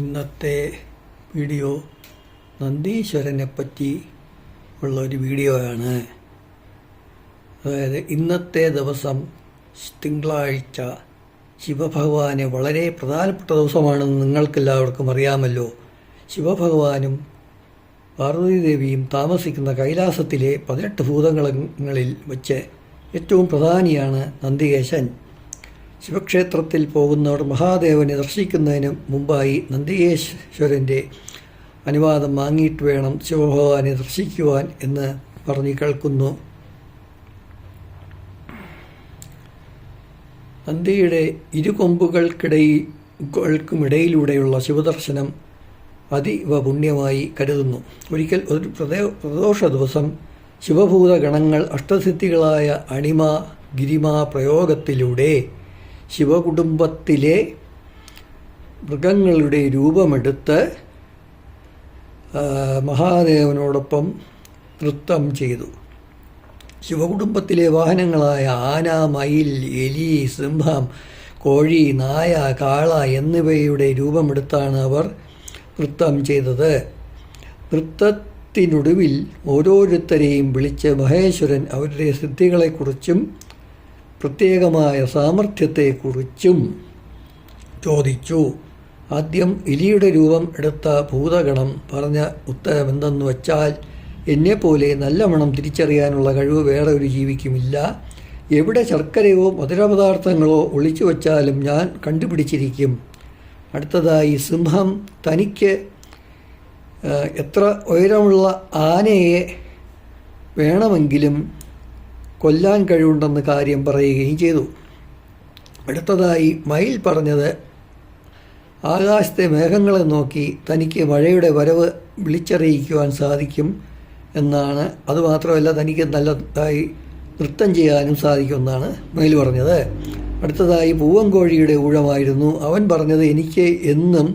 ഇന്നത്തെ വീഡിയോ നന്ദീശ്വരനെ പറ്റി ഉള്ള ഒരു വീഡിയോ ആണ് അതായത് ഇന്നത്തെ ദിവസം തിങ്കളാഴ്ച ശിവഭഗവാന് വളരെ പ്രധാനപ്പെട്ട ദിവസമാണെന്ന് നിങ്ങൾക്കെല്ലാവർക്കും അറിയാമല്ലോ. ശിവഭഗവാനും പാർവതീദേവിയും താമസിക്കുന്ന കൈലാസത്തിലെ പതിനെട്ട് ഭൂതങ്ങളിൽ വച്ച് ഏറ്റവും പ്രധാനിയാണ് നന്ദികേശൻ. ശിവക്ഷേത്രത്തിൽ പോകുന്നവർ മഹാദേവനെ ദർശിക്കുന്നതിന് മുമ്പായി നന്ദികേശ്വരന്റെ അനുവാദം വാങ്ങിയിട്ട് വേണം ശിവഭഗവാനെ ദർശിക്കുവാൻ എന്ന് പറഞ്ഞു കേൾക്കുന്നു. നന്ദിയുടെ ഇരുകൊമ്പുകൾക്കിടയിൽക്കുമിടയിലൂടെയുള്ള ശിവദർശനം അതീവ പുണ്യമായി കരുതുന്നു. ഒരിക്കൽ ഒരു പ്രദേ പ്രദോഷ ദിവസം ശിവഭൂത ഗണങ്ങൾ അഷ്ടസിദ്ധികളായ അണിമ ഗിരിമ പ്രയോഗത്തിലൂടെ ശിവകുടുംബത്തിലെ മൃഗങ്ങളുടെ രൂപമെടുത്ത് മഹാദേവനോടൊപ്പം നൃത്തം ചെയ്തു. ശിവകുടുംബത്തിലെ വാഹനങ്ങളായ ആന മയിൽ എലി സിംഹം കോഴി നായ കാള എന്നിവയുടെ രൂപമെടുത്താണ് അവർ നൃത്തം ചെയ്തത്. നൃത്തത്തിനൊടുവിൽ ഓരോരുത്തരെയും വിളിച്ച് മഹേശ്വരൻ അവരുടെ സിദ്ധികളെക്കുറിച്ചും പ്രത്യേകമായ സാമർഥ്യത്തെക്കുറിച്ചും ചോദിച്ചു. ആദ്യം എലിയുടെ രൂപം എടുത്ത ഭൂതഗണം പറഞ്ഞ ഉത്തരമെന്തെന്ന് വച്ചാൽ എന്നെപ്പോലെ നല്ല മണം തിരിച്ചറിയാനുള്ള കഴിവ് വേറെ ഒരു ജീവിക്കുമില്ല. എവിടെ ശർക്കരയോ മധുരപദാർത്ഥങ്ങളോ ഒളിച്ചു വച്ചാലും ഞാൻ കണ്ടുപിടിച്ചിരിക്കും. അടുത്തതായി സിംഹം തനിക്ക് എത്ര ഉയരമുള്ള ആനയെ വേണമെങ്കിലും കൊല്ലാൻ കഴിവുണ്ടെന്ന് കാര്യം പറയുകയും ചെയ്തു. അടുത്തതായി മയിൽ പറഞ്ഞത് ആകാശത്തെ മേഘങ്ങളെ നോക്കി തനിക്ക് മഴയുടെ വരവ് വിളിച്ചറിയിക്കുവാൻ സാധിക്കും എന്നാണ്. അതുമാത്രമല്ല തനിക്ക് നല്ലതായി നൃത്തം ചെയ്യാനും സാധിക്കുമെന്നാണ് മയിൽ പറഞ്ഞത്. അടുത്തതായി പൂവൻകോഴിയുടെ ഊഴമായിരുന്നു. അവൻ പറഞ്ഞത് എനിക്ക് എന്നും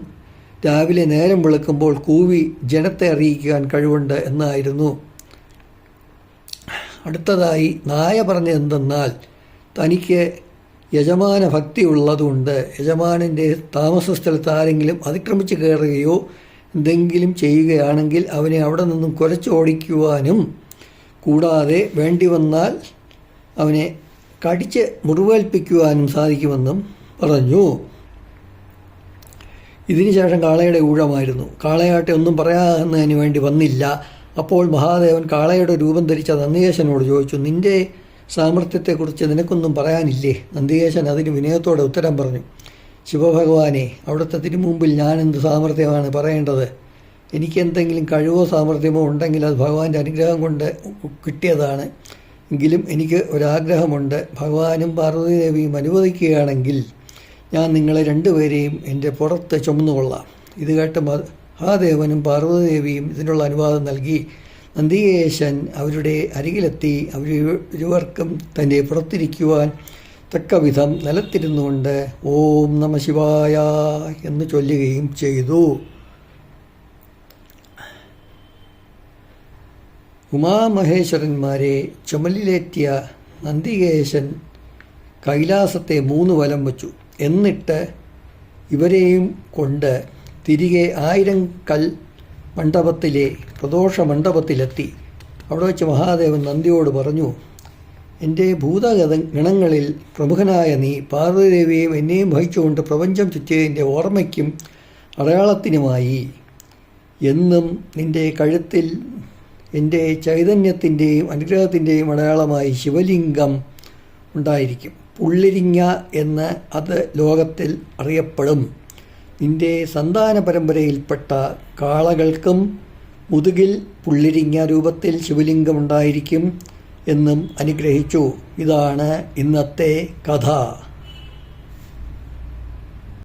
രാവിലെ നേരം വിളക്കുമ്പോൾ കൂവി ജനത്തെ അറിയിക്കാൻ കഴിവുണ്ട് എന്നായിരുന്നു. അടുത്തതായി നായ പറഞ്ഞത് എന്തെന്നാൽ തനിക്ക് യജമാന ഭക്തി ഉള്ളതുകൊണ്ട് യജമാനന്റെ താമസ സ്ഥലത്ത് ആരെങ്കിലും അതിക്രമിച്ച് കയറുകയോ എന്തെങ്കിലും ചെയ്യുകയാണെങ്കിൽ അവനെ അവിടെ നിന്നും കുലച്ചോടിക്കുവാനും കൂടാതെ വേണ്ടി വന്നാൽ അവനെ കടിച്ച് മുറിവേൽപ്പിക്കുവാനും സാധിക്കുമെന്നും പറഞ്ഞു. ഇതിനുശേഷം കാളയുടെ ഊഴമായിരുന്നു. കാളയാട്ടെ ഒന്നും പറയാവുന്നതിന് വേണ്ടി വന്നില്ല. അപ്പോൾ മഹാദേവൻ കാളയുടെ രൂപം ധരിച്ച നന്ദികേശനോട് ചോദിച്ചു നിന്റെ സാമർഥ്യത്തെക്കുറിച്ച് നിനക്കൊന്നും പറയാനില്ലേ? നന്ദികേശൻ അതിന് വിനയത്തോടെ ഉത്തരം പറഞ്ഞു ശിവഭഗവാനെ അവിടുത്തെ തിരുമുമ്പിൽ ഞാൻ എന്ത് സാമർഥ്യമാണ് പറയേണ്ടത്? എനിക്ക് എന്തെങ്കിലും കഴിവോ സാമർഥ്യമോ ഉണ്ടെങ്കിൽ അത് ഭഗവാന്റെ അനുഗ്രഹം കൊണ്ട് കിട്ടിയതാണ്. എങ്കിലും എനിക്ക് ഒരാഗ്രഹമുണ്ട്. ഭഗവാനും പാർവതീദേവിയും അനുവദിക്കുകയാണെങ്കിൽ ഞാൻ നിങ്ങളെ രണ്ടുപേരെയും എന്റെ പുറത്ത് ചുമന്നുകൊള്ളാം ഇത് കേട്ട് മഹാദേവനും പാർവതീദേവിയും ഇതിനുള്ള അനുവാദം നൽകി നന്ദികേശൻ അവരുടെ അരികിലെത്തി അവർ ഇരുവർക്കും തന്നെ പുറത്തിരിക്കുവാൻ തക്കവിധം നിലത്തിരുന്നുകൊണ്ട് ഓം നമ ശിവായ എന്ന് ചൊല്ലുകയും ചെയ്തു. ഉമാമഹേശ്വരന്മാരെ ചുമലിലേറ്റിയ നന്ദികേശൻ കൈലാസത്തെ മൂന്ന് വലം വച്ചു. എന്നിട്ട് ഇവരെയും കൊണ്ട് തിരികെ ആയിരം കൽ മണ്ഡപത്തിലെ പ്രദോഷ മണ്ഡപത്തിലെത്തി. അവിടെ വെച്ച് മഹാദേവൻ നന്ദിയോട് പറഞ്ഞു എന്റെ ഭൂതഗത ഗണങ്ങളിൽ പ്രമുഖനായ നീ പാർവതിദേവിയെയും എന്നെയും വഹിച്ചുകൊണ്ട് പ്രപഞ്ചം ചുറ്റിയതിന്റെ ഓർമ്മയ്ക്കും അടയാളത്തിനുമായി. എന്നും നിന്റെ കഴുത്തിൽ എന്റെ ചൈതന്യത്തിന്റെയും അനുഗ്രഹത്തിന്റെയും അടയാളമായി ശിവലിംഗം ഉണ്ടായിരിക്കും. പുള്ളിരിങ്ങ എന്ന് അത് ലോകത്തിൽ അറിയപ്പെടും. നിന്റെ സന്താന പരമ്പരയിൽപ്പെട്ട കാളകൾക്കും മുതുകിൽ പുള്ളിരിങ്ങ രൂപത്തിൽ ശിവലിംഗമുണ്ടായിരിക്കും എന്നും അനുഗ്രഹിച്ചു. ഇതാണ് ഇന്നത്തെ കഥ.